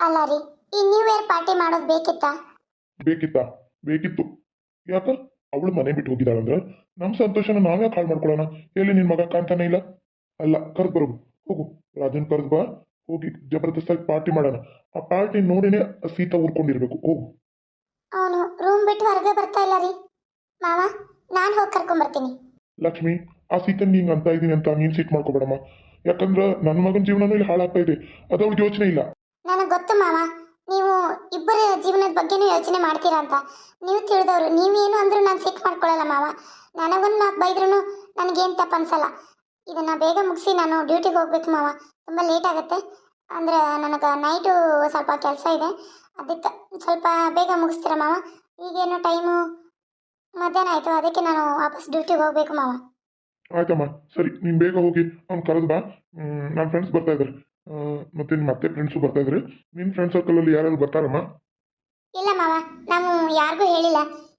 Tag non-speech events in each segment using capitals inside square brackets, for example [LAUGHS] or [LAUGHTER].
ಅಲ್ಲ ರೀ ಈ ನ್ಯೂ ಇಯರ್ ಪಾರ್ಟಿ ಮಾಡೋದು ಬೇಕಿತ್ತಾ? ಬೇಕಿತ್ತಾ? ಬೇಕಿತ್ತು. ಯಾಕ? ಅವಳು ಮನೆ ಬಿಟ್ಟು ಹೋಗಿದ್ದಾಳಂದ್ರೆ? ನಮ್ಮ ಸಂತೋಷನ ನಾವ್ಯಾಕೆ ಹಾಳು ಮಾಡ್ಕೊಳ್ಳೋಣ ಎಲ್ಲಿ ನಿನ್ ಮಗ ಕಾಣ್ತಾನೆ ಇಲ್ಲ? ಅಲ್ಲ ಕರ್ದ್ ಬರೋದು ಹೋಗು. ರಾಜನ್ ಕರ್ದ್ ಬಾ. ಹೋಗಿ ಜಬರ್ದಸ್ತಾಗಿ ಪಾರ್ಟಿ ಮಾಡೋಣ. ಆ ಪಾರ್ಟಿ ನೋಡಿನೇ ಸೀತ ಊರ್ಕೊಂಡಿರ್ಬೇಕು. ಹೋಗು. ಅವನು ರೂಮ್ ಬಿಟ್ಟು ಹೊರಗೆ ಬರ್ತಾ ಇಲ್ಲ ರೀ. ಮಾವ ನಾನು ಹೋಗಿ ಕರ್ಕೊಂಬರ್ತೀನಿ ಲಕ್ಷ್ಮಿ ಆ ಸೀತ ನೀನ್ ಅಂತ ಇದೀನಿ ಅಂತ ನೀನ್ ಸೀಟ್ ಮಾಡ್ಕೋಬೇಡಮ್ಮ. ಯಾಕಂದ್ರ ನನ್ನ ಮಗನ ಜೀವನನೂ ಇಲ್ಲಿ ಹಾಳಾಗ್ತಾ ಇದೆ. ಅದು ಅವ್ಳಿಗೆ ಯೋಚನೆ ಇಲ್ಲ. ಮಾವ, ನೀವು ಇಬ್ಬರ ಜೀವನದ ಬಗ್ಗೆನೂ ಯೋಚನೆ ಮಾಡ್ತೀರಾ ಅಂತ. ನೀವು ತಿಳಿದವರು, ನೀವೇನು ಅಂದ್ರೂ ನಾನು ಸಿಟ್ ಮಾಡ್ಕೊಳ್ಳಲ್ಲ ಮಾವ. ನನಗೊಂದು ಮಾತು ಬೈದ್ರೂ ನನಗೇನು ತಪ್ಪು ಅನ್ಸಲ್ಲ. ಇದನ್ನು ಬೇಗ ಮುಗಿಸಿ ನಾನು ಡ್ಯೂಟಿಗೆ ಹೋಗ್ಬೇಕು ಮಾವ. ತುಂಬ ಲೇಟ್ ಆಗುತ್ತೆ. ಅಂದರೆ ನನಗೆ ನೈಟು ಸ್ವಲ್ಪ ಕೆಲಸ ಇದೆ. ಅದಕ್ಕೆ ಸ್ವಲ್ಪ ಬೇಗ ಮುಗಿಸ್ತೀರ ಮಾವ? ಈಗೇನು ಟೈಮು ಮಧ್ಯಾಹ್ನ ಆಯಿತು, ಅದಕ್ಕೆ ನಾನು ವಾಪಸ್ ಡ್ಯೂಟಿಗೆ ಹೋಗ್ಬೇಕು ಮಾವ. ಆಯ್ತಮ್ಮ, ಸರಿ, ನೀನ್ ಬೇಗ ಹೋಗಿ ಅವ್ನು ಕರೆದು ಬಾ. ನನ್ನ ಫ್ರೆಂಡ್ಸ್ ಬರ್ತಾ ಇದ್ದಾರೆ ಮತ್ತೆ ನಿಮ್ಮ ಅತ್ತೆ ಫ್ರೆಂಡ್ಸು ಬರ್ತಾ ಇದ್ರಿ? ನಿನ್ನ ಫ್ರೆಂಡ್ ಸರ್ಕಲಲ್ಲಿ ಯಾರಾದ್ರು ಬರ್ತಾರಮ್ಮ? ಇಲ್ಲ ಮಾವ ನಾವು ಯಾರಿಗೂ ಹೇಳಿಲ್ಲ.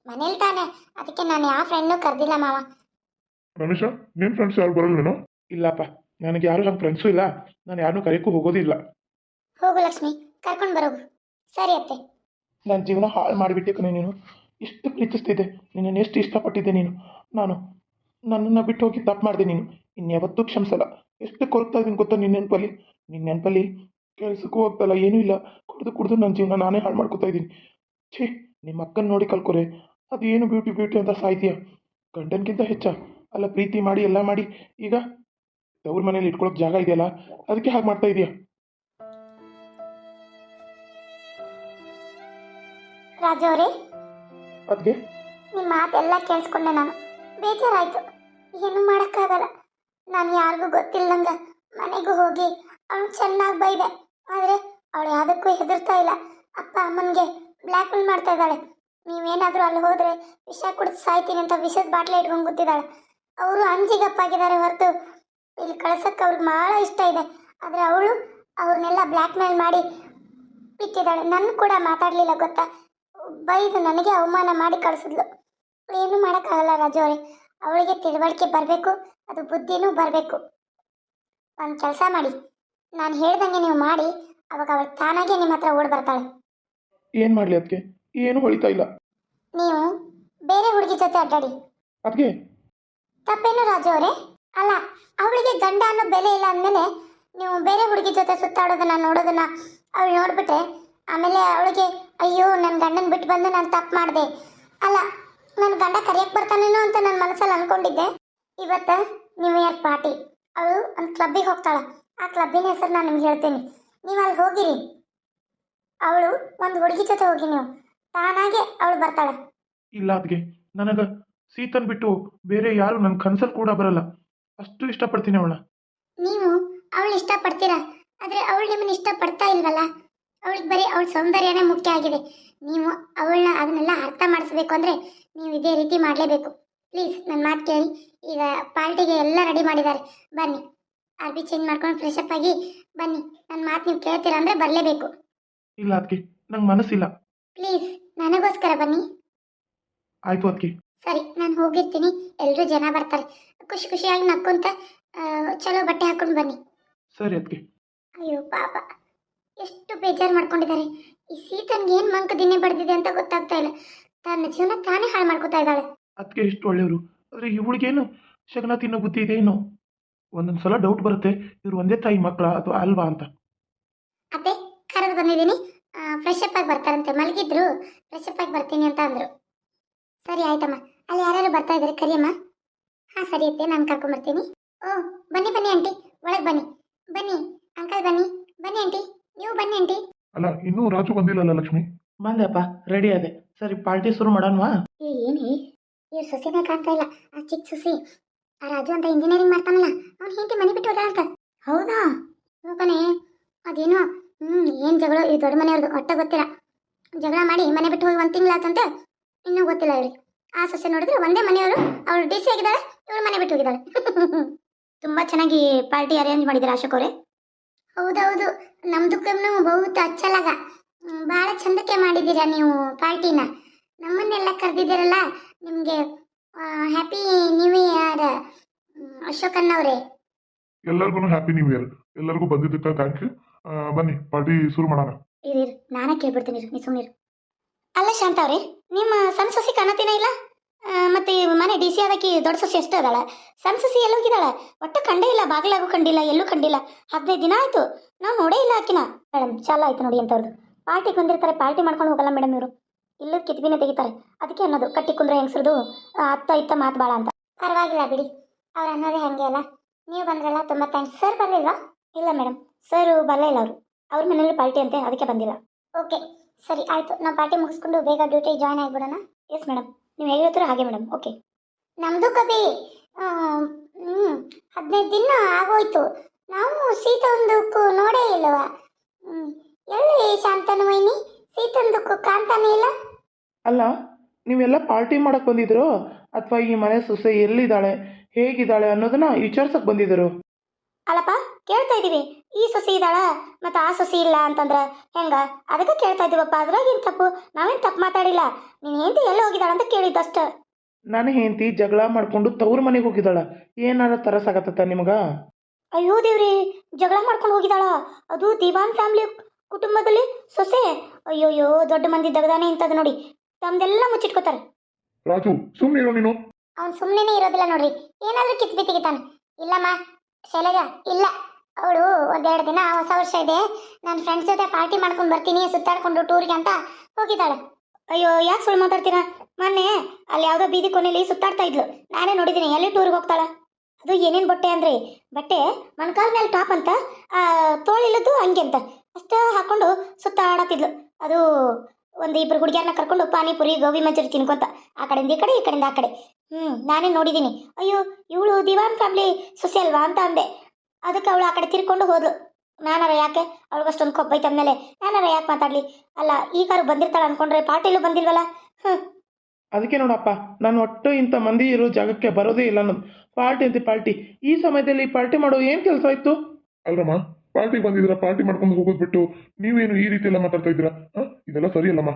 ಮನೇಲಿ ತಾನೆ. ಅದಕ್ಕೆ ನಾನು ಯಾವ ಫ್ರೆಂಡ್ನು ಕರೆದಿಲ್ಲ ಮಾವ. ರಮೇಶ ನಿನ್ನ ಫ್ರೆಂಡ್ಸ್ ಯಾರು ಬರಲ್ವೇನೋ? ಇಲ್ಲಪ್ಪ ನನಗೆ ಯಾರು ನಮ್ಮ ಫ್ರೆಂಡ್ಸು ಇಲ್ಲ. ನಾನು ಯಾರನ್ನೂ ಕರೆಯಕ್ಕೂ ಹೋಗೋದಿಲ್ಲ. ಹೋಗು ಲಕ್ಷ್ಮಿ ಕರ್ಕೊಂಡು ಬರೋಗು. ಸರಿ ಅತ್ತೆ. ನನ್ನ ಜೀವನ ಹಾಳು ಮಾಡಿಬಿಟ್ಟೆ ಕಣೆ ನೀನು. ಇಷ್ಟು ಪ್ರೀತಿಸ್ತಿದ್ದೆ. ನಿನ್ನನ್ನು ಎಷ್ಟು ಇಷ್ಟಪಟ್ಟಿದ್ದೆ ನೀನು. ನಾನು ನನ್ನನ್ನು ಬಿಟ್ಟು ಹೋಗಿ ತಪ್ಪು ಮಾಡಿದೆ ನೀನು. ಇನ್ಯಾವತ್ತೂ ಕ್ಷಮಿಸಲ್ಲ. ಎಷ್ಟು ಕೊರಗ್ತಾ ಇದ್ದೀನಿ ಗೊತ್ತಾ ನಿನ್ನ ನೆನಪಲ್ಲಿ? ನಿನ್ನ ನೆನಪಲ್ಲಿ ಕೆಲಸಕ್ಕೂ ಹೋಗ್ತಲ್ಲ ಏನೂ ಇಲ್ಲ. ಕುಡಿದು ಕುಡಿದು ನನ್ನ ಜೀವನ ನಾನೇ ಹಾಳು ಮಾಡ್ಕೊತಾ ಇದ್ದೀನಿ. ಛೇ ನಿಮ್ಮ ಅಕ್ಕನ ನೋಡಿ ಕಲ್ಕೊರೆ ಅದೇನು ಬ್ಯೂಟಿ ಬ್ಯೂಟಿ ಅಂತ ಸಾಯ್ತೀಯ? ಗಂಡನ್ಗಿಂತ ಹೆಚ್ಚ. ಅಲ್ಲ ಪ್ರೀತಿ ಮಾಡಿ ಎಲ್ಲ ಮಾಡಿ. ಈಗ ತವ್ರ ಮನೇಲಿ ಇಟ್ಕೊಳ್ಳೋಕೆ ಜಾಗ ಇದೆಯಲ್ಲ ಅದಕ್ಕೆ ಹಾಗೆ ಮಾಡ್ತಾ ಇದೀಯ ರಾಜು ಅವರೇ. ಅದಕ್ಕೆ ನಿಮ್ಮ ಮಾತೆಲ್ಲ ಕೇಳಿಸ್ಕೊಂಡೆ ನಾನು. ಬೇಜಾರಾಯಿತು. ಏನು ಮಾಡೋಕ್ಕಾಗಲ್ಲ. ನಾನು ಯಾರಿಗೂ ಗೊತ್ತಿಲ್ಲಂಗ ಮನೆಗೂ ಹೋಗಿ ಅವನು ಚೆನ್ನಾಗಿ ಬೈದೆ. ಆದರೆ ಅವಳು ಯಾವುದಕ್ಕೂ ಹೆದರ್ತಾ ಇಲ್ಲ. ಅಪ್ಪ ಅಮ್ಮನಿಗೆ ಬ್ಲ್ಯಾಕ್ ಮೇಲ್ ಮಾಡ್ತಾ ಇದ್ದಾಳೆ. ನೀವೇನಾದರೂ ಅಲ್ಲಿ ಹೋದರೆ ವಿಷ ಕುಡಿದು ಸಾಯ್ತೀನಿ ಅಂತ ವಿಷದ ಬಾಟ್ಲೆ ಇಟ್ಕೊಂಡು ಕೂತಿದ್ದಾಳೆ. ಅವರು ಅಂಜಿಗಪ್ಪಾಗಿದ್ದಾರೆ ಹೊರತು. ಇಲ್ಲಿ ಕಳ್ಸಕ್ಕೆ ಅವ್ರಿಗೆ ಭಾಳ ಇಷ್ಟ ಇದೆ. ಆದರೆ ಅವಳು ಅವ್ರನ್ನೆಲ್ಲ ಬ್ಲ್ಯಾಕ್ ಮೇಲ್ ಮಾಡಿ ಬಿಟ್ಟಿದ್ದಾಳೆ ನನ್ನ ಕೂಡ ಮಾತಾಡಲಿಲ್ಲ ಗೊತ್ತಾ? ಬೈದು ನನಗೆ ಅವಮಾನ ಮಾಡಿ ಕಳಿಸಿದ್ಲು. ಏನು ಮಾಡೋಕ್ಕಾಗಲ್ಲ ರಾಜು ಅವರೇ. ಅವಳಿಗೆ ತಿಳುವಳಿಕೆ ಬರಬೇಕು. ಅದು ಬುದ್ಧಿನೂ ಬರಬೇಕು. ಒಂದು ಕೆಲಸ ಮಾಡಿ. ನಾನು ಹೇಳ್ದಂಗೆ ನೀವು ಮಾಡಿ ಅವಾಗ ಅವಳು ತಾನಾಗೆ ನಿಮ್ಮ ಹತ್ರ ಓಡ್ ಬರ್ತಾಳೆ. ಏನು ಮಾಡ್ಲಿ ಅದಕ್ಕೆ ಏನು ಹೊಳಿತಾ ಇಲ್ಲ. ನೀವು ಬೇರೆ ಹುಡುಗಿ ಜೊತೆ ಅಡ್ಡಾಡಿ. ಅದಕ್ಕೆ ತಪ್ಪೇನು ರಾಜು ಅವರೇ? ಅಲ್ಲ ಅವಳಿಗೆ ಗಂಡ ಅನ್ನೋ ಬೆಲೆ ಇಲ್ಲ ಅಂದಮೇಲೆ ನೀವು ಬೇರೆ ಹುಡುಗಿ ಜೊತೆ ಸುತ್ತಾಡೋದನ್ನ ನೋಡೋದನ್ನ ಅವಳು ನೋಡ್ಬಿಟ್ರೆ ಆಮೇಲೆ ಅವಳಿಗೆ ಅಯ್ಯೋ ನನ್ನ ಗಂಡನ ಬಿಟ್ಟು ಬಂದು ನಾನು ತಪ್ಪು ಮಾಡಿದೆ. ಅಲ್ಲ ನನ್ನ ಗಂಡ ಕರಿಯಕ್ಕೆ ಬರ್ತಾನೇನೋ ಅಂತ ನನ್ನ ಮನಸ್ಸಲ್ಲಿ ಅನ್ಕೊಂಡಿದ್ದೆ. ಇವತ್ತು ನ್ಯೂ ಇಯರ್ ಪಾರ್ಟಿ. ಅವಳು ಒಂದು ಕ್ಲಬ್ಬಿಗೆ ಹೋಗ್ತಾಳೆ. ಆ ಕ್ಲಬ್ಬಿನ ಹೆಸರು ನಾನು ನಿಮ್ಗೆ ಹೇಳ್ತೀನಿ. ನೀವು ಅಲ್ಲಿ ಹೋಗಿರಿ. ಅವಳು ಒಂದು ಹುಡುಗಿ ಜೊತೆ ಹೋಗಿ ನೀವು. ತಾನಾಗೆ ಅವಳು ಬರ್ತಾಳೆ. ಇಲ್ಲ ಅದಕ್ಕೆ ನನಗೆ ಸೀತನ್ ಬಿಟ್ಟು ಬೇರೆ ಯಾರು ನನ್ನ ಕನ್ಸಲ್ ಕೂಡ ಬರಲ್ಲ. ಅಷ್ಟು ಇಷ್ಟಪಡ್ತೀನಿ ಅವಳ. ನೀವು ಅವಳು ಇಷ್ಟಪಡ್ತೀರಾ? ಆದರೆ ಅವಳು ನಿಮ್ಮನ್ನ ಇಷ್ಟಪಡ್ತಾ ಇಲ್ವಲ್ಲ? ಅವಳಿಗೆ ಬರೀ ಅವಳ ಸೌಂದರ್ಯನೇ ಮುಖ್ಯ ಆಗಿದೆ. ನೀವು ಅವಳನ್ನ ಅದನ್ನೆಲ್ಲ ಅರ್ಥ ಮಾಡಿಸ್ಬೇಕು ಅಂದರೆ ನೀವು ಇದೇ ರೀತಿ ಮಾಡಲೇಬೇಕು. ಪ್ಲೀಸ್ ನನ್ನ ಮಾತು ಕೇಳಿ. ಈಗ ಪಾರ್ಟಿಗೆ ಎಲ್ಲ ರೆಡಿ ಮಾಡಿದ್ದಾರೆ. ಬನ್ನಿ. ಅರ್ಬಿ ಚೇಂಜ್ ಮಾಡ್ಕೊಂಡು ಫ್ರೆಶ್ ಅಪ್ ಆಗಿ ಬನ್ನಿ. ನನ್ನ ಮಾತು ನೀವು ಕೇಳ್ತೀರ ಅಂದರೆ ಬರಲೇಬೇಕು. ಇಲ್ಲ ಅದಕ್ಕೆ ನಂಗೆ ಮನಸ್ಸಿಲ್ಲ. ಪ್ಲೀಸ್ ನನಗೋಸ್ಕರ ಬನ್ನಿ. ಆಯ್ತು ಅದಕ್ಕೆ ಸರಿ ನಾನು ಹೋಗಿರ್ತೀನಿ. ಎಲ್ಲರೂ ಜನ ಬರ್ತಾರೆ. ಖುಷಿ ಖುಷಿಯಾಗಿ ನಕ್ಕೊಂತ ಆ, ಚಲೋ ಬಟ್ಟೆ ಹಾಕೊಂಡು ಬನ್ನಿ. ಸರಿ ಅದಕ್ಕೆ ಅಯ್ಯೋ ಪಾಪ. ಎಷ್ಟು ಬೇಜಾರು ಮಾಡ್ಕೊಂಡಿದ್ದಾರೆ ಈ ಸೀತನ್ಗೆ ಏನು ಮಂಕ ದಿನೇ ಬಡ್ದಿದೆ ಅಂತ ಗೊತ್ತಾಗ್ತಾ ಇಲ್ಲ. ತನ್ನ ಜೀವನ ತಾನೇ ಹಾಳು ಮಾಡ್ಕೊತಾ ಇದ್ದಾಳೆ. ಅದಕ್ಕೆ ಎಷ್ಟು ಒಳ್ಳೆಯವರು. ಆದರೆ ಇವಳಿಗೇನು ಶಗನ ತಿನ್ನೋ ಬುದ್ಧಿ ಇದೆ ಏನು? ಒಂದೊಂದು ಸಲ ಡೌಟ್ ಬರುತ್ತೆ ಇವ್ರು ಒಂದೇ ತಾಯಿ ಮಕ್ಕಳ ಅಥವಾ ಅಲ್ವಾ ಅಂತ. ಅದೇ ಕರೆದು ಬಂದಿದ್ದೀನಿ. ಫ್ರೆಶ್ ಅಪ್ ಆಗಿ ಬರ್ತಾರಂತೆ. ಮಲಗಿದ್ರು ಫ್ರೆಶ್ ಅಪ್ ಆಗಿ ಬರ್ತೀನಿ ಅಂತ ಅಂದರು. ಸರಿ ಆಯ್ತಮ್ಮ. ಅಲ್ಲಿ ಯಾರ್ಯಾರು ಬರ್ತಾ ಇದ್ದಾರೆ? ಕರಿಯಮ್ಮ. ಹಾಂ ಸರಿ ಅತ್ತೆ ನಾನು ಕರ್ಕೊಂಬರ್ತೀನಿ ಓ ಬನ್ನಿ ಬನ್ನಿ ಆಂಟಿ. ಒಳಗೆ ಬನ್ನಿ. ಬನ್ನಿ ಅಂಕಲ್ ಬನ್ನಿ. ಬನ್ನಿ ಆಂಟಿ. ನೀವು ಬನ್ನಿ ಆಂಟಿ. ಅಲ್ಲ ಇನ್ನೂ ರಾಜು ಬಂದಿಲ್ಲಲ್ಲ ಲಕ್ಷ್ಮಿ? ಬಂದೆಪ್ಪ ರೆಡಿ ಅದೇ. ಸರಿ ಪಾರ್ಟಿ ಶುರು ಮಾಡೋಣವಾ? ಏ ಏನೇ? ಇವ್ರು ಸೊಸೆನೇ ಕಾಣ್ತಾ ಇಲ್ಲ. ಆ ಚಿಕ್ಕ ಸೊಸಿ. ಆ ರಾಜು ಅಂತ ಇಂಜಿನಿಯರಿಂಗ್ ಮಾಡ್ತಾನಲ್ಲ, ಅವ್ನು ಹೆಂಡತಿ ಮನೆ ಬಿಟ್ಟು ಹೋದ ಅಂತ ಹೌದಾ? ಹೋಗನೆ ಅದೇನೋ ಹ್ಞೂ ಏನು ಜಗಳ, ಈ ದೊಡ್ಡ ಮನೆಯವ್ರದ್ದು ಒಟ್ಟ ಗೊತ್ತಿಲ್ಲ. ಜಗಳ ಮಾಡಿ ಮನೆ ಬಿಟ್ಟು ಹೋಗಿ ಒಂದು ತಿಂಗಳಾತಂತೆ, ಇನ್ನೂ ಗೊತ್ತಿಲ್ಲ ಇವ್ರಿಗೆ. ಆ ಸೊಸೆ ನೋಡಿದ್ರೆ ಒಂದೇ ಮನೆಯವರು, ಅವಳು ಡಿ ಸಿ ಆಗಿದ್ದಾಳೆ, ಇವಳು ಮನೆ ಬಿಟ್ಟು ಹೋಗಿದ್ದಾಳೆ. [LAUGHS] ತುಂಬ ಚೆನ್ನಾಗಿ ಪಾರ್ಟಿ ಅರೇಂಜ್ ಮಾಡಿದ್ದಾರೆ ಅಶೋಕ್ ಅವರೇ? ಹೌದೌದು ನಮ್ದಕ್ಕೂ ಬಹುತ ಅಚ್ಚಲಾಗ. ಭಾಳ ಚಂದಕ್ಕೆ ಮಾಡಿದ್ದೀರಾ ನೀವು ಪಾರ್ಟಿನ. ನಮ್ಮನ್ನೆಲ್ಲ ಕರೆದಿದ್ದೀರಲ್ಲ, ನಿಮಗೆ ಹ್ಯಾಪಿ ನ್ಯೂ ಇಯರ್ ಅಶೋಕಣ್ಣವರೇ ಎಲ್ಲರಿಗೂ ಹ್ಯಾಪಿ ನ್ಯೂ ಇಯರ್ ಎಲ್ಲರಿಗೂ ಬಂದಿದ್ದಕ್ಕೆ ಥ್ಯಾಂಕ್ ಯು ಬನ್ನಿ ಪಾರ್ಟಿ ಶುರು ಮಾಡೋಣ. ಇರಿ ಇರಿ, ನಾನೇ ಕೇಳ್ಬಿಡ್ತೀನಿ ಇರು, ನೀ ಸುಮ್ಮನಿರು ಅಲ್ಲ ಶಾಂತ ಅವ್ರೆ ನಿಮ್ಮ ಸಣ್ಣ ಸೊಸಿ ಕಾಣತೇನೇ ಇಲ್ಲ? ಮತ್ತೆ ಮನೆ ಡಿ ಸಿ ಆದಕ್ಕೆ ದೊಡ್ಡ ಸೊಸಿ ಎಷ್ಟು ಅದಾಳ. ಸಣ್ಣ ಸೊಸಿ ಎಲ್ಲೋಗಿದ್ದಾಳ ಒಟ್ಟು ಕಂಡೇ ಇಲ್ಲ ಬಾಗಿಲಾಗೂ ಕಂಡಿಲ್ಲ ಎಲ್ಲೂ ಕಂಡಿಲ್ಲ. ಹದಿನೈದು ದಿನ ಆಯ್ತು. ನಾವು ನೋಡೇ ಇಲ್ಲ ಆಕಿನ. ಮೇಡಮ್ ಚಾಲ ಆಯ್ತು ನೋಡಿ ಅಂತವ್ರದ್ದು ಪಾರ್ಟಿಗೆ ಬಂದಿರ್ತಾರೆ ಪಾರ್ಟಿ ಮಾಡ್ಕೊಂಡು ಹೋಗಲ್ಲ ಮೇಡಮ್ ಇವರು. ಇಲ್ಲದ ಕಿತ್ಬಿನ ತೆಗಿತಾರೆ. ಅದಕ್ಕೆ ಅನ್ನೋದು, ಕಟ್ಟಿ ಕುಂದ್ರೆ ಹೆಂಗಸ್ರದು ಅತ್ತ ಇತ್ತ ಮಾತು ಭಾಳ ಅಂತ. ಪರವಾಗಿಲ್ಲ ಬಿಡಿ, ಅವ್ರು ಅನ್ನೋದೇ ಹಾಗೆ ಅಲ್ಲ. ನೀವು ಬಂದ್ರಲ್ಲ, ತುಂಬ ಥ್ಯಾಂಕ್ಸ್ ಸರ್ ಬರಲಿಲ್ವಾ? ಇಲ್ಲ ಮೇಡಮ್ ಸರ್ ಬರಲೇ ಇಲ್ಲ ಅವರು. ಅವ್ರ ಮನೇಲಿ ಪಾರ್ಟಿ ಅಂತೆ, ಅದಕ್ಕೆ ಬಂದಿಲ್ಲ. ಓಕೆ ಸರಿ, ಆಯಿತು. ನಾವು ಪಾರ್ಟಿ ಮುಗಿಸ್ಕೊಂಡು ಬೇಗ ಡ್ಯೂಟಿ ಜಾಯ್ನ್ ಆಗಿಬಿಡೋಣ. ಎಸ್ ಮೇಡಮ್ ನೀವು ಹೇಗೆ ಹೇಳ್ತೀರೋ ಹಾಗೆ ಮೇಡಮ್ ಓಕೆ ನಮ್ಮದು ಕಬಿ ಹದಿನೈದು ದಿನ ಆಗೋಯ್ತು. ನಾವು ಸೀತೊಂದಕ್ಕೂ ನೋಡೇ ಇಲ್ಲವ? ಎಲ್ಲಿ ಶಾಂತನ ವೈನಿ ಸೀತೊಂದಕ್ಕೂ ಕಾಣ್ತಾನೆ ಇಲ್ಲ? ಅಲ್ಲ ನೀವೆಲ್ಲ ಪಾರ್ಟಿ ಮಾಡಕ್ಕೆ ಬಂದಿದ್ರು? ಅಥವಾ ಈ ಮನೆ ಸೊಸೆ ಎಲ್ಲಿದ್ದಾಳೆ? ಹೇಗಿದ್ದಾಳೆ ಅನ್ನೋದನ್ನ ವಿಚಾರ್ಸಕ್ಕೆ ಬಂದಿದ್ರು ಅಲ್ಲಪ್ಪ ಕೇಳ್ತಾ ಇದೀವಿ. ಈ ಸೊಸಿ ಇದ್ದಾಳ? ಮತ್ತು ಆ ಸೊಸಿ ಇಲ್ಲ ಅಂತಂದ್ರೆ ಹೆಂಗ? ಅದಕ್ಕೆ ಕೇಳ್ತಾ ಇದೀವಪ್ಪ ಅದ್ರಾಗೇನು ತಪ್ಪು? ನಾವೇನು ತಪ್ಪು ಮಾತಾಡಿಲ್ಲ. ನೀನು ಹೆಂಡತಿ ಎಲ್ಲಿ ಹೋಗಿದ್ದಾಳ ಅಂತ ಕೇಳಿದ್ದಷ್ಟ. ನನ್ನ ಹೆಂಡತಿ ಜಗಳ ಮಾಡ್ಕೊಂಡು ತವ್ರ ಮನೆಗೆ ಹೋಗಿದ್ದಾಳ. ಏನಾರ ತರಸಾಗತ್ತ ನಿಮ್ಗ? ಅಯ್ಯೋ ದೇವ್ರಿ ಜಗಳ ಮಾಡ್ಕೊಂಡು ಹೋಗಿದ್ದಾಳ? ಅದು ದಿವಾನ್ ಫ್ಯಾಮಿಲಿ ಕುಟುಂಬದಲ್ಲಿ ಸೊಸೆ. ಅಯ್ಯೋಯ್ಯೋ ದೊಡ್ಡ ಮಂದಿ ದಗದಾನೆ ಇಂಥದ್ದು ನೋಡಿ. ತಮ್ದೆಲ್ಲ ಮುಚ್ಚಿಟ್ಕೋತಾರೆ. ರಾಜು ಸುಮ್ಮನೆ ಇರೋ ನೀನು. ಅವ್ನು ಸುಮ್ಮನೆ ಇರೋದಿಲ್ಲ ನೋಡ್ರಿ. ಏನಾದ್ರೂ ಕಿತ್ಬಿ ತೆಗಿತಾನೆ. ಇಲ್ಲಮ್ಮ ಶೈಲಜಾ ಇಲ್ಲ. ಅವಳು ಒಂದೆರಡು ದಿನ ಹೊಸ ವರ್ಷ ಇದೆ. ನನ್ನ ಫ್ರೆಂಡ್ಸ್ ಜೊತೆ ಪಾರ್ಟಿ ಮಾಡ್ಕೊಂಡು ಬರ್ತೀನಿ ಸುತ್ತಾಡ್ಕೊಂಡು ಟೂರಿಗೆ ಅಂತ ಹೋಗಿದ್ದಾಳೆ. ಅಯ್ಯೋ ಯಾಕೆ ಸುಳ್ಳು ಮಾತಾಡ್ತೀರಾ? ಮೊನ್ನೆ ಅಲ್ಲಿ ಯಾವುದೋ ಬೀದಿ ಕೊನೆಯಲ್ಲಿ ಸುತ್ತಾಡ್ತಾ ಇದ್ಲು. ನಾನೇ ನೋಡಿದ್ದೀನಿ ಎಲ್ಲಿ ಟೂರಿಗೆ ಹೋಗ್ತಾಳ? ಅದು ಏನೇನು ಬಟ್ಟೆ ಅಂದ್ರೆ? ಬಟ್ಟೆ ಮೊಣಕಾಲ ಮೇಲೆ ಟಾಪ್ ಅಂತ ತೋಳಿಲ್ಲದ್ದು ಹಂಗೆ ಅಂತ. ಅಷ್ಟ ಹಾಕೊಂಡು ಸುತ್ತಾಡತ್ತಿದ್ಲು. ಅದು ಒಂದು ಇಬ್ರು ಹುಡುಗಿಯರನ್ನ ಕರ್ಕೊಂಡು ಪಾನಿಪುರಿ ಗೋಬಿ ಮಂಚೂರಿ ತಿನ್ಕೊಂತ. ಆ ಕಡೆಯಿಂದ ಈ ಕಡೆ ಈ ಕಡೆಯಿಂದ ಆ ಕಡೆ. ಹ್ಞೂ ನಾನೇ ನೋಡಿದ್ದೀನಿ ಅಯ್ಯೋ ಇವಳು ದಿವಾನ್ ಫ್ಯಾಮಿಲಿ ಸೊಸೆ ಅಲ್ವಾ ಅಂತ ಅಂದೆ. ಅದಕ್ಕೆ ಅವಳು ಆ ಕಡೆ ತಿರ್ಕೊಂಡು ಹೋದ್ಲು. ನಾನಾರ ಯಾಕೆ? ಅವಳಿಗಷ್ಟೊಂದು ಕೊಬ್ಬೈತೆ ಅಂದಮೇಲೆ. ನಾನಾರ ಯಾಕೆ ಮಾತಾಡ್ಲಿ? ಅಲ್ಲ ಈಗಾರು ಬಂದಿರ್ತಾಳೆ ಅನ್ಕೊಂಡ್ರೆ ಪಾರ್ಟಿಲೂ ಬಂದಿಲ್ವಲ್ಲ? ಹ್ಞೂ ಅದಕ್ಕೆ ನೋಡಪ್ಪ ನಾನು ಒಟ್ಟು ಇಂಥ ಮಂದಿ ಇರೋ ಜಾಗಕ್ಕೆ ಬರೋದೇ ಇಲ್ಲ ಅನ್ನೋದು. ಪಾರ್ಟಿ ಅಂತ ಪಾರ್ಟಿ. ಈ ಸಮಯದಲ್ಲಿ ಪಾರ್ಟಿ ಮಾಡೋ ಏನು ಕೆಲಸ ಆಯ್ತು? ಅಲ್ರಮ್ಮ ಪಾರ್ಟಿಗೆ ಬಂದಿದ್ದೀರಾ ಪಾರ್ಟಿ ಮಾಡ್ಕೊಂಡು ಹೋಗೋದು ಬಿಟ್ಟು ನೀವೇನು ಈ ರೀತಿ ಎಲ್ಲ ಮಾತಾಡ್ತಾ ಇದ್ದೀರಾ? ಇದೆಲ್ಲ ಸರಿ ಅಲ್ಲಮ್ಮ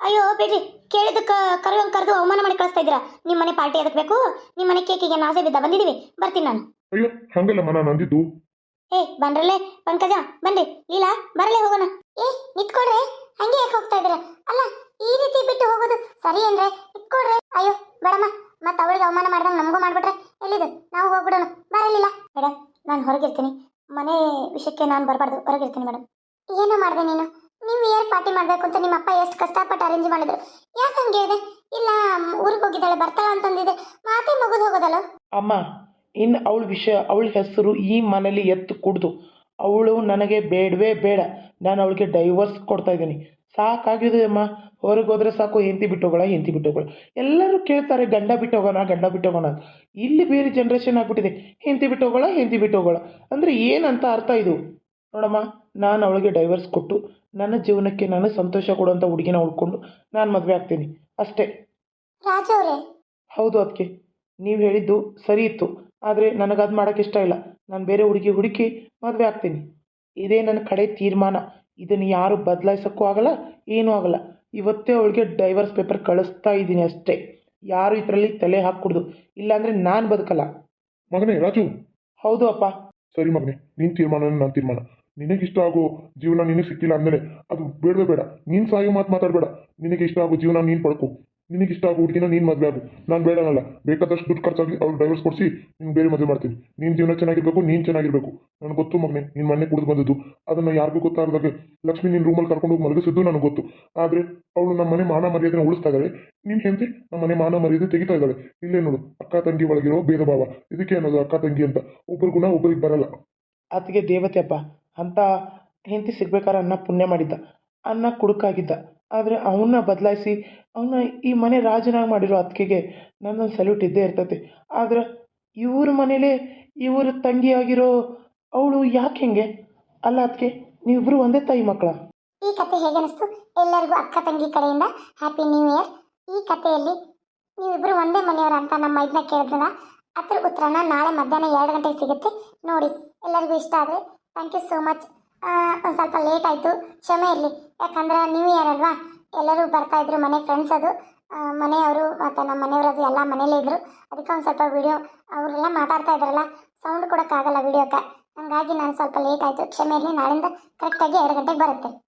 ಅಯ್ಯೋ ಬಿಡಿ ಕೇಳಿದ ಕರೆಯೋನ್ ಕರೆದು ಅವಮಾನ ಮಾಡಿ ಕಳಿಸ್ತಾ ಇದ್ದೀರಾ? ನಿಮ್ಮ ಮನೆ ಪಾರ್ಟಿ ಅದಕ್ಕೆ ಬೇಕು? ನಿಮ್ಮ ಮನೆ ಕೇಕಿಗೆ ನಾಸೆ ಬಿದ್ದ ಬಂದಿದೀವಿ ಬರ್ತೀನಿ ನಾನು. ಅಯ್ಯೋ ಹಂಗಲ್ಲಮ್ಮ ನಾನು ಅಂದಿದ್ದು. ಏ ಬನ್ರಲ್ಲೇ ಪಂಕಜ ಬನ್ರಿ ಲೀಲಾ ಬರಲೇ ಹೋಗೋಣ. ಏ ನಿತ್ಕೊಡ್ರೆ. ಹಂಗೆ ಯಾಕೆ ಹೋಗ್ತಾ ಇದ್ದೀರಾ? ಅಲ್ಲ ಈ ರೀತಿ ಬಿಟ್ಟು ಹೋಗೋದು ಸರಿ ಅಂದ್ರೆ ನಿತ್ಕೊಡ್ರಿ. ಅಯ್ಯೋ ಬೇಡಮ್ಮ. ಮತ್ತೆ ಅವಳಿಗೆ ಅವಮಾನ ಮಾಡ್ದಂಗೆ ನಮಗೂ ಮಾಡ್ಬಿಟ್ರೆ ಎಲ್ಲಿದು? ನಾವು ಹೋಗ್ಬಿಡೋಣ. ಬರಲಿಲ್ಲ ಬೇಡ ನಾನು ಹೊರಗಿರ್ತೀನಿ. ಮನೆ ವಿಷಯಕ್ಕೆ ನಾನು ಬರಬಾರ್ದು. ಹೊರಗಿರ್ತೀನಿ ಮೇಡಮ್ ಏನೋ ಮಾಡಿದೆ ನೀನು? ನೀವು ಏರ್ ಪಾರ್ಟಿ ಮಾಡಬೇಕು ಅಂತ ನಿಮ್ಮ ಅಪ್ಪ ಎಷ್ಟು ಕಷ್ಟಪಟ್ಟು ಅರೇಂಜ್ ಮಾಡಿದ್ರು. ಯಾಕೆ ಹಂಗೆ ಇದೆ ಇಲ್ಲ, ಊರಿಗೆ ಹೋಗಿದ್ದಾಳೆ, ಬರ್ತಾಳ ಅಂತಂದಿದೆ ಮಾತೆ ಮುಗಿದು ಹೋಗೋದಲ್ಲ? ಅಮ್ಮ ಇನ್ನು ಅವಳ ವಿಷಯ, ಅವಳ ಹೆಸರು ಈ ಮನೇಲಿ ಎತ್ತು ಕುಡ್ದು. ಅವಳು ನನಗೆ ಬೇಡವೇ ಬೇಡ. ನಾನು ಅವಳಿಗೆ ಡೈವರ್ಸ್ ಕೊಡ್ತಾ ಇದ್ದೀನಿ. ಸಾಕಾಗಿದೆ ಅಮ್ಮ. ಹೊರಗೆ ಹೋದ್ರೆ ಸಾಕು ಹೆಂಡತಿ ಬಿಟ್ಟು ಹೋಗೋಣ ಹೆಂಡತಿ ಬಿಟ್ಟು ಹೋಗೋಣ. ಎಲ್ಲರೂ ಕೇಳ್ತಾರೆ ಗಂಡ ಬಿಟ್ಟು ಹೋಗೋಣ ಗಂಡ ಬಿಟ್ಟು ಹೋಗೋಣ ಅಂತ. ಇಲ್ಲಿ ಬೇರೆ ಜನ್ರೇಷನ್ ಆಗ್ಬಿಟ್ಟಿದೆ. ಹೆಂಡತಿ ಬಿಟ್ಟು ಹೋಗೋಣ ಹೆಂಡತಿ ಬಿಟ್ಟು ಹೋಗೋಣ. ಅಂದರೆ ಏನಂತ ಅರ್ಥ ಇದು? ನೋಡಮ್ಮ ನಾನು ಅವಳಿಗೆ ಡೈವರ್ಸ್ ಕೊಟ್ಟು ನನ್ನ ಜೀವನಕ್ಕೆ ನಾನು ಸಂತೋಷ ಕೊಡುವಂಥ ಹುಡುಗಿನ ಹುಡ್ಕೊಂಡು ನಾನು ಮದುವೆ ಆಗ್ತೀನಿ. ಅಷ್ಟೇ. ಹೌದು ಅದಕ್ಕೆ ನೀವು ಹೇಳಿದ್ದು ಸರಿ ಇತ್ತು. ಆದರೆ ನನಗೆ ಅದು ಮಾಡೋಕ್ಕೆ ಇಷ್ಟ ಇಲ್ಲ. ನಾನು ಬೇರೆ ಹುಡುಗಿ ಹುಡುಕಿ ಮದುವೆ ಆಗ್ತೀನಿ. ಇದೇ ನನ್ನ ಕಡೆ ತೀರ್ಮಾನ. ಇದನ್ನು ಯಾರು ಬದಲಾಯಿಸೋಕ್ಕೂ ಆಗಲ್ಲ ಏನೂ ಆಗಲ್ಲ. ಇವತ್ತೇ ಅವಳಿಗೆ ಡೈವರ್ಸ್ ಪೇಪರ್ ಕಳಿಸ್ತಾ ಇದ್ದೀನಿ ಅಷ್ಟೇ. ಯಾರು ಇದರಲ್ಲಿ ತಲೆ ಹಾಕ್ಕೊಡ್ದು? ಇಲ್ಲಾಂದರೆ ನಾನು ಬದುಕಲ್ಲ. ಮಗನೇ ರಾಜು. ಹೌದು ಅಪ್ಪ. ಸರಿ ಮಗನೇ ನಿನ್ನ ತೀರ್ಮಾನ ನನ್ನ ತೀರ್ಮಾನ. ನಿನಗೆ ಇಷ್ಟ ಆಗೋ ಜೀವನ ನಿನಗೆ ಸಿಕ್ಕಿಲ್ಲ ಅಂದಮೇಲೆ ಅದು ಬೇಡವೇ ಬೇಡ. ನೀನು ಸಾಯೋ ಮಾತು ಮಾತಾಡಬೇಡ. ನಿನಗೆ ಇಷ್ಟ ಆಗೋ ಜೀವನ ನೀನು ಪಡ್ಕೊ. ನಿನಗೆ ಇಷ್ಟ ಆಗೋ ಹುಡುಗಿನ ನೀನು ಮದುವೆ ಆಗು. ನಾನು ಬೇಡನಲ್ಲ ಬೇಕಾದಷ್ಟು ದುಡ್ಡು ಖರ್ಚಾಗಿ ಅವ್ರು ಡೈವರ್ಸ್ ಕೊಡಿಸಿ ನಿಮ್ಗೆ ಬೇರೆ ಮದುವೆ ಮಾಡ್ತೀನಿ. ನಿನ್ನ ಜೀವನ ಚೆನ್ನಾಗಿರಬೇಕು, ನೀನು ಚೆನ್ನಾಗಿರಬೇಕು. ನನಗೆ ಗೊತ್ತು ಮಗನೇ ನಿನ್ನ ಮನೆ ಕುಡಿದು ಬಂದಿದ್ದು. ಅದನ್ನು ಯಾರಿಗೂ ಗೊತ್ತಾಗದಾಗೆ ಲಕ್ಷ್ಮಿ ನಿನ್ನ ರೂಮಲ್ಲಿ ಕರ್ಕೊಂಡು ಮಲಗಿಸಿದ್ದು ನನಗೆ ಗೊತ್ತು. ಆದರೆ ಅವಳು ನಮ್ಮ ಮನೆ ಮಾನ ಮರ್ಯಾದೆನ ಉಳಿಸ್ತಾ ಇದ್ದಾಳೆ. ನೀನು ಹೆಂಡತಿ, ನಮ್ಮ ಮನೆ ಮಾನ ಮರ್ಯಾದೆ ತೆಗಿತಾ ಇದ್ದಾಳೆ. ಇಲ್ಲೇ ನೋಡು, ಅಕ್ಕ ತಂಗಿ ಒಳಗಿರೋ ಭೇದ ಭಾವ. ಇದಕ್ಕೆ ಅನ್ನೋದು ಅಕ್ಕ ತಂಗಿ ಅಂತ. ಒಬ್ಬರು ಗುಣ ಒಬ್ಬರಿಗೆ ಬರಲ್ಲ. ಆತಗೆ ದೇವತೆ ಅಪ್ಪ. ಅಂತ ಹೆಂಡತಿ ಸಿಗ್ಬೇಕಾದ್ರೆ ಅನ್ನ ಪುಣ್ಯ ಮಾಡಿದ್ದ. ಅನ್ನ ಕುಡುಕಾಗಿದ್ದ. ಆದರೆ ಅವನ್ನ ಬದಲಾಯಿಸಿ ಅವನ್ನ ಈ ಮನೆ ರಾಜನಾಗಿ ಮಾಡಿರೋ ಅತ್ತಿಗೆಗೆ ನನ್ನೊಂದು ಸಲ್ಯೂಟ್ ಇದ್ದೇ ಇರ್ತೈತಿ. ಆದ್ರೆ ಇವ್ರ ಮನೇಲೆ ಇವ್ರ ತಂಗಿಯಾಗಿರೋ ಅವಳು ಯಾಕೆ ಹೆಂಗೆ? ಅಲ್ಲ ಅದಕ್ಕೆ ನೀವಿಬ್ಬರು ಒಂದೇ ತಾಯಿ ಮಕ್ಕಳ? ಈ ಕತೆ ಹೇಗೆ ಅನಿಸ್ತು? ಎಲ್ಲರಿಗೂ ಅಕ್ಕ ತಂಗಿ ಕಡೆಯಿಂದ ಹ್ಯಾಪಿ ನ್ಯೂ ಇಯರ್ ಈ ಕಥೆಯಲ್ಲಿ ನೀವಿಬ್ಬರು ಒಂದೇ ಮನೆಯವರು ಅಂತ ನಮ್ಮ ಇದನ್ನ ಕೇಳಿದ್ರಲ್ಲ, ಅದ್ರ ಉತ್ತರನ ನಾಳೆ ಮಧ್ಯಾಹ್ನ ಎರಡು ಗಂಟೆಗೆ ಸಿಗುತ್ತೆ. ನೋಡಿ, ಎಲ್ಲರಿಗೂ ಇಷ್ಟ ಆದರೆ ಥ್ಯಾಂಕ್ ಯು ಸೋ ಮಚ್ ಒಂದು ಸ್ವಲ್ಪ ಲೇಟ್ ಆಯಿತು. ಕ್ಷಮೆ ಇರಲಿ. ಯಾಕಂದ್ರೆ ನ್ಯೂ ಇಯರ್ ಅಲ್ವಾ? ಎಲ್ಲರೂ ಬರ್ತಾ ಇದ್ರು, ಮನೆ ಫ್ರೆಂಡ್ಸ್ ಅದು. ಮನೆಯವರು ಮತ್ತು ನಮ್ಮ ಮನೆಯವರದು ಎಲ್ಲ ಮನೇಲೇ ಇದ್ದರು ಅದಕ್ಕೆ ಒಂದು ಸ್ವಲ್ಪ ವಿಡಿಯೋ ಅವರೆಲ್ಲ ಮಾತಾಡ್ತಾ ಇದ್ರಲ್ಲ ಸೌಂಡ್ ಕೊಡೋಕ್ಕಾಗಲ್ಲ ವಿಡಿಯೋಕ್ಕೆ ಹಾಗಾಗಿ ನಾನು ಸ್ವಲ್ಪ ಲೇಟ್ ಆಯಿತು. ಕ್ಷಮೆ ಇರಲಿ. ನಾಳಿಂದ ಕರೆಕ್ಟಾಗಿ ಎರಡು ಗಂಟೆಗೆ ಬರುತ್ತೆ.